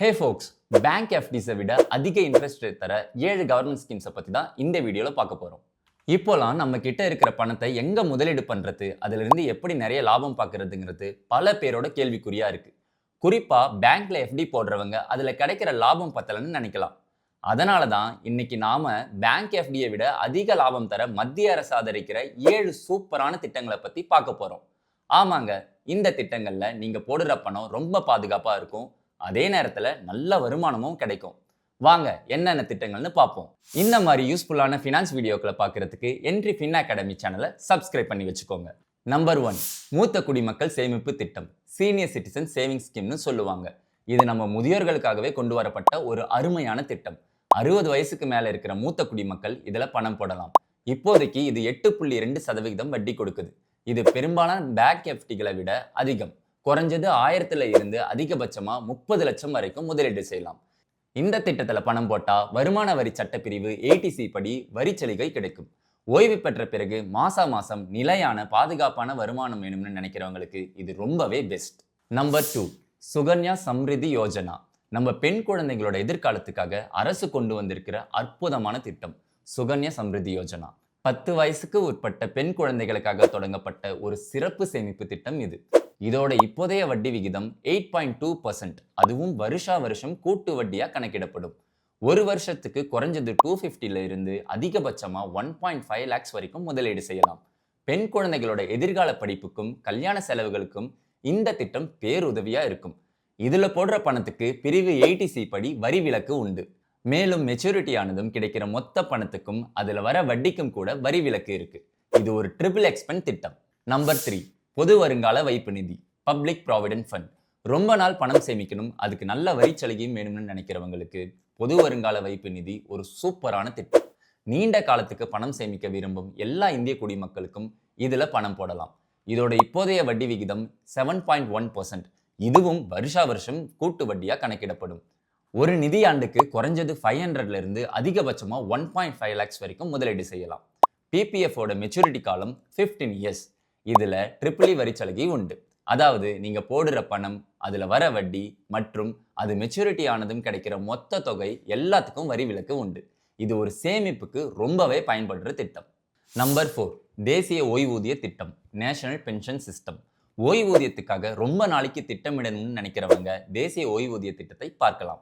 ஹே ஃபோக்ஸ் bank எஃப்டிஸை விட அதிக interest rate தர ஏழு கவர்மெண்ட் ஸ்கீம்ஸை பற்றி தான் இந்த வீடியோவில் பார்க்க போகிறோம் இப்போலாம் நம்ம கிட்ட இருக்கிற பணத்தை எங்கே முதலீடு பண்ணுறது அதிலிருந்து எப்படி நிறைய லாபம் பார்க்கறதுங்கிறது பல பேரோட கேள்விக்குறியாக இருக்குது குறிப்பாக பேங்க்கில் எஃப்டி போடுறவங்க அதில் கிடைக்கிற லாபம் பத்தலைன்னு நினைக்கலாம். அதனால தான் இன்னைக்கு நாம பேங்க் எஃப்டியை விட அதிக லாபம் தர மத்திய அரசு ஆதரிக்கிற ஏழு சூப்பரான திட்டங்களை பற்றி பார்க்க போகிறோம் ஆமாங்க இந்த திட்டங்களில் நீங்கள் போடுற பணம் ரொம்ப பாதுகாப்பாக இருக்கும். அதே நேரத்தில் நல்ல வருமானமும் கிடைக்கும். வாங்க என்னென்ன திட்டங்கள்னு பார்ப்போம். இந்த மாதிரி யூஸ்ஃபுல்லான ஃபினான்ஸ் வீடியோக்களை பார்க்கறதுக்கு என்ட்ரி ஃபின் அகாடமி சேனலை சப்ஸ்கிரைப் பண்ணி வச்சுக்கோங்க. நம்பர் ஒன் மூத்த குடிமக்கள் சேமிப்பு திட்டம் சீனியர் சிட்டிசன் சேவிங் ஸ்கீம்னு சொல்லுவாங்க. இது நம்ம முதியோர்களுக்காகவே கொண்டு வரப்பட்ட ஒரு அருமையான திட்டம். அறுபது வயசுக்கு மேலே இருக்கிற மூத்த குடிமக்கள் இதில் பணம் போடலாம். இப்போதைக்கு இது எட்டு புள்ளி ரெண்டு சதவிகிதம் வட்டி கொடுக்குது. இது பெரும்பாலான பேக் எஃப்டிகளை விட அதிகம். குறைஞ்சது ஆயிரத்துல இருந்து அதிகபட்சமா முப்பது லட்சம் வரைக்கும் முதலீடு செய்யலாம். இந்த திட்டத்துல பணம் போட்டா வருமான வரி சட்டப்பிரிவு ஏடிசி படி வரிச்சலுகை கிடைக்கும். ஓய்வு பெற்ற பிறகு மாசா மாசம் நிலையான பாதுகாப்பான வருமானம் வேணும்னு நினைக்கிறவங்களுக்கு இது ரொம்பவே best number two Sukanya Samriddhi Yojana. நம்ம பெண் குழந்தைகளோட எதிர்காலத்துக்காக அரசு கொண்டு வந்திருக்கிற அற்புதமான திட்டம் சுகன்யா சம்ரிதி யோஜனா. பத்து வயசுக்கு உட்பட்ட பெண் குழந்தைகளுக்காக தொடங்கப்பட்ட ஒரு சிறப்பு சேமிப்பு திட்டம் இது. இதோட இப்போதைய வட்டி விகிதம் எயிட் பாயிண்ட் டூ பர்சன்ட் அதுவும் வருஷா வருஷம் கூட்டு வட்டியாக கணக்கிடப்படும். ஒரு வருஷத்துக்கு குறைஞ்சது டூ ஃபிஃப்டில இருந்து அதிகபட்சமாக ஒன் பாயிண்ட் ஃபைவ் லேக்ஸ் வரைக்கும் முதலீடு செய்யலாம். பெண் குழந்தைகளோட எதிர்கால படிப்புக்கும் கல்யாண செலவுகளுக்கும் இந்த திட்டம் பேருதவியாக இருக்கும். இதில் போடுற பணத்துக்கு பிரிவு எயிட்டிசி படி வரி விலக்கு உண்டு. மேலும் மெச்சூரிட்டி ஆனதும் கிடைக்கிற மொத்த பணத்துக்கும் அதில் வர வட்டிக்கும் கூட வரி விலக்கு இருக்கு. இது ஒரு ட்ரிபிள் எக்ஸ்பென்ட் திட்டம். நம்பர் த்ரீ பொது வருங்கால வைப்பு நிதி பப்ளிக் ப்ராவிடென்ட் ஃபண்ட் ரொம்ப நாள் பணம் சேமிக்கணும் அதுக்கு நல்ல வரிச்சலுகையும் வேணும்னு நினைக்கிறவங்களுக்கு பொது வருங்கால வைப்பு நிதி ஒரு சூப்பரான திட்டம். நீண்ட காலத்துக்கு பணம் சேமிக்க விரும்பும் எல்லா இந்திய குடிமக்களுக்கும் இதில் பணம் போடலாம். இதோட இப்போதைய வட்டி விகிதம் செவன் பாயிண்ட் ஒன் பர்சன்ட் இதுவும் வருஷா வருஷம் கூட்டு வட்டியாக கணக்கிடப்படும். ஒரு நிதியாண்டுக்கு குறைஞ்சது ஃபைவ் ஹண்ட்ரட்லேருந்து அதிகபட்சமாக ஒன் பாயிண்ட் ஃபைவ் லேக்ஸ் வரைக்கும் முதலீடு செய்யலாம். பிபிஎஃப் மெச்சூரிட்டி காலம் 15 இயர்ஸ் இதில் ட்ரிபிளி e வரிச்சலுகை உண்டு. அதாவது நீங்கள் போடுற பணம் அதில் வர வட்டி மற்றும் அது மெச்சூரிட்டி ஆனதும் கிடைக்கிற மொத்த தொகை எல்லாத்துக்கும் வரி விலக்கு உண்டு. இது ஒரு சேமிப்புக்கு ரொம்பவே பயன்படுற திட்டம். நம்பர் ஃபோர் தேசிய ஓய்வூதிய திட்டம் நேஷனல் பென்ஷன் சிஸ்டம் ஓய்வூதியத்துக்காக ரொம்ப நாளைக்கு திட்டமிடணும்னு நினைக்கிறவங்க தேசிய ஓய்வூதிய திட்டத்தை பார்க்கலாம்.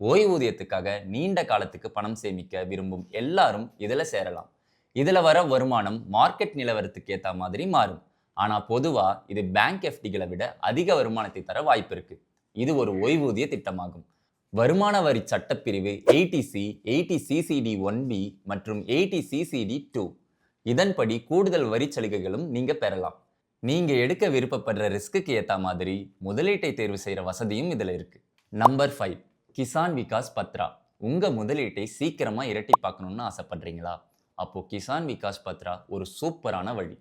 ஓய்வூதியத்துக்காக நீண்ட காலத்துக்கு பணம் சேமிக்க விரும்பும் எல்லாரும் இதில் சேரலாம். இதில் வர வருமானம் மார்க்கெட் நிலவரத்துக்கு ஏற்ற மாதிரி மாறும். ஆனால் பொதுவாக இது பேங்க் எஃப்டிகளை விட அதிக வருமானத்தை தர வாய்ப்பு இருக்குது இது ஒரு ஓய்வூதிய திட்டமாகும். வருமான வரி சட்டப்பிரிவு eighty C eighty CCD one B மற்றும் எயிட்டி சிசிடி டூ இதன்படி கூடுதல் வரி சலுகைகளும் நீங்கள் பெறலாம். நீங்கள் எடுக்க விருப்பப்படுற ரிஸ்க்குக்கு ஏற்ற மாதிரி முதலீட்டை தேர்வு செய்கிற வசதியும் இதில் இருக்குது நம்பர் ஃபைவ் கிசான் விகாஸ் பத்ரா. உங்கள் முதலீட்டை சீக்கிரமா இரட்டிப்பாக்கணும்னு ஆசைப்படுறீங்களா? அப்போது கிசான் விகாஸ் பத்ரா ஒரு சூப்பரான வழி.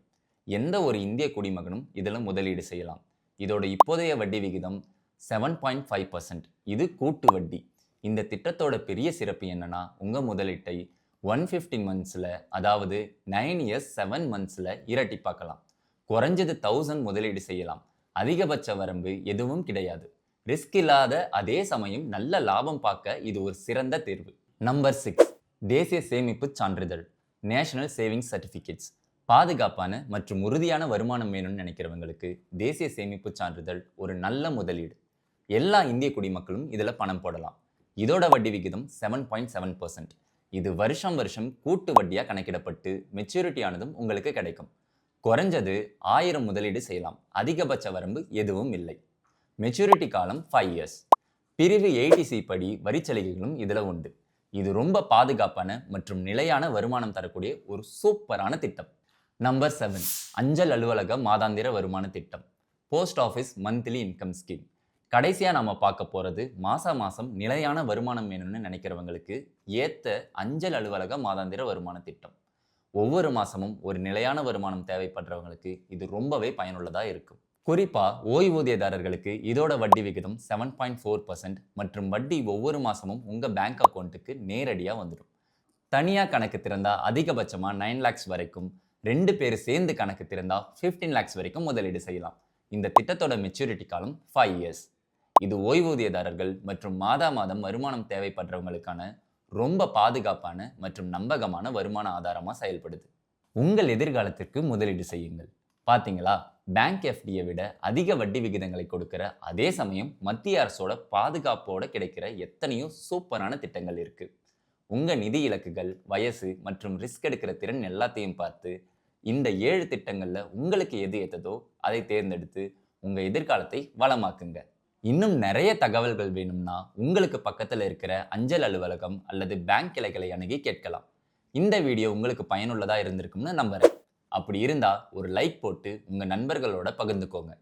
எந்த ஒரு இந்திய குடிமகனும் இதில் முதலீடு செய்யலாம். இதோட இப்போதைய வட்டி விகிதம் செவன் பாயிண்ட் ஃபைவ் பர்சன்ட் இது கூட்டு வட்டி. இந்த திட்டத்தோட பெரிய சிறப்பு என்னன்னா உங்கள் முதலீட்டை ஒன் ஃபிஃப்டீன் மந்த்ஸில் அதாவது நைன் இயர்ஸ் செவன் மந்த்ஸில் இரட்டிப்பாக்கலாம் குறைஞ்சது தௌசண்ட் முதலீடு செய்யலாம். அதிகபட்ச வரம்பு எதுவும் கிடையாது. ரிஸ்க் இல்லாத அதே சமயம் நல்ல லாபம் பார்க்க இது ஒரு சிறந்த தேர்வு. நம்பர் சிக்ஸ் தேசிய சேமிப்பு சான்றிதழ். நேஷனல் சேவிங்ஸ் சர்டிஃபிகேட்ஸ் பாதுகாப்பான மற்றும் உறுதியான வருமானம் வேணும்னு நினைக்கிறவங்களுக்கு தேசிய சேமிப்பு சான்றிதழ் ஒரு நல்ல முதலீடு. எல்லா இந்திய குடிமக்களும் இதில் பணம் போடலாம். இதோட வட்டி விகிதம் செவன் பாயிண்ட் செவன் பர்சன்ட் இது வருஷம் வருஷம் கூட்டு வட்டியாக கணக்கிடப்பட்டு மெச்சூரிட்டி ஆனதும் உங்களுக்கு கிடைக்கும். குறைஞ்சது ஆயிரம் முதலீடு செய்யலாம். அதிகபட்ச வரம்பு எதுவும் இல்லை. மெச்சூரிட்டி காலம் ஃபைவ் இயர்ஸ் பிரிவு ஏடிசி படி வரிச்சலுகைகளும் இதில் உண்டு. இது ரொம்ப பாதுகாப்பான மற்றும் நிலையான வருமானம் தரக்கூடிய ஒரு சூப்பரான திட்டம். நம்பர் செவன் அஞ்சல் அலுவலக மாதாந்திர வருமான திட்டம். Post office monthly income scheme கடைசியாக நம்ம பார்க்க போகிறது மாசா மாதம் நிலையான வருமானம் வேணும்னு நினைக்கிறவங்களுக்கு ஏற்ற அஞ்சல் அலுவலக மாதாந்திர வருமான திட்டம். ஒவ்வொரு மாதமும் ஒரு நிலையான வருமானம் தேவைப்படுறவங்களுக்கு இது ரொம்பவே பயனுள்ளதாக இருக்கும். குறிப்பாக ஓய்வூதியதாரர்களுக்கு இதோட வட்டி விகிதம் செவன் பாயிண்ட் ஃபோர் பர்சன்ட் மற்றும் வட்டி ஒவ்வொரு மாதமும் உங்கள் பேங்க் அக்கௌண்ட்டுக்கு நேரடியாக வந்துடும். தனியாக கணக்கு திறந்தால் அதிகபட்சமாக நைன் லேக்ஸ் வரைக்கும் ரெண்டு பேர் சேர்ந்து கணக்கு திறந்தால் ஃபிஃப்டீன் லேக்ஸ் வரைக்கும் முதலீடு செய்யலாம். இந்த திட்டத்தோட மெச்சூரிட்டி காலம் ஃபைவ் இயர்ஸ் இது ஓய்வூதியதாரர்கள் மற்றும் மாதா மாதம் வருமானம் தேவைப்படுறவங்களுக்கான ரொம்ப பாதுகாப்பான மற்றும் நம்பகமான வருமான ஆதாரமாக செயல்படுது. உங்கள் எதிர்காலத்திற்கு முதலீடு செய்யுங்கள். பார்த்தீங்களா பேங்க் எஃப்டியை விட அதிக வட்டி விகிதங்களை கொடுக்கிற அதே சமயம் மத்திய அரசோட பாதுகாப்போட கிடைக்கிற எத்தனையோ சூப்பரான திட்டங்கள் இருக்கு. உங்க நிதி இலக்குகள் வயசு மற்றும் ரிஸ்க் எடுக்கிற திறன் எல்லாத்தையும் பார்த்து இந்த ஏழு திட்டங்கள்ல உங்களுக்கு எது ஏத்ததோ அதை தேர்ந்தெடுத்து உங்க எதிர்காலத்தை வளமாக்குங்க. இன்னும் நிறைய தகவல்கள் வேணும்னா உங்களுக்கு பக்கத்தில் இருக்கிற அஞ்சல் அலுவலகம் அல்லது பேங்க் கிளைகளை அணுகி கேட்கலாம். இந்த வீடியோ உங்களுக்கு பயனுள்ளதாக இருந்திருக்கும்னு நம்புறேன். அப்படி இருந்தால் ஒரு லைக் போட்டு உங்கள் நண்பர்களோட பகிர்ந்துக்கோங்க.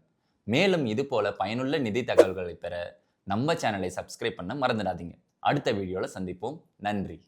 மேலும் இது போல பயனுள்ள நிதி தகவல்களை பெற நம்ம சேனலை சப்ஸ்கிரைப் பண்ண மறந்துடாதீங்க. அடுத்த வீடியோவில் சந்திப்போம். நன்றி.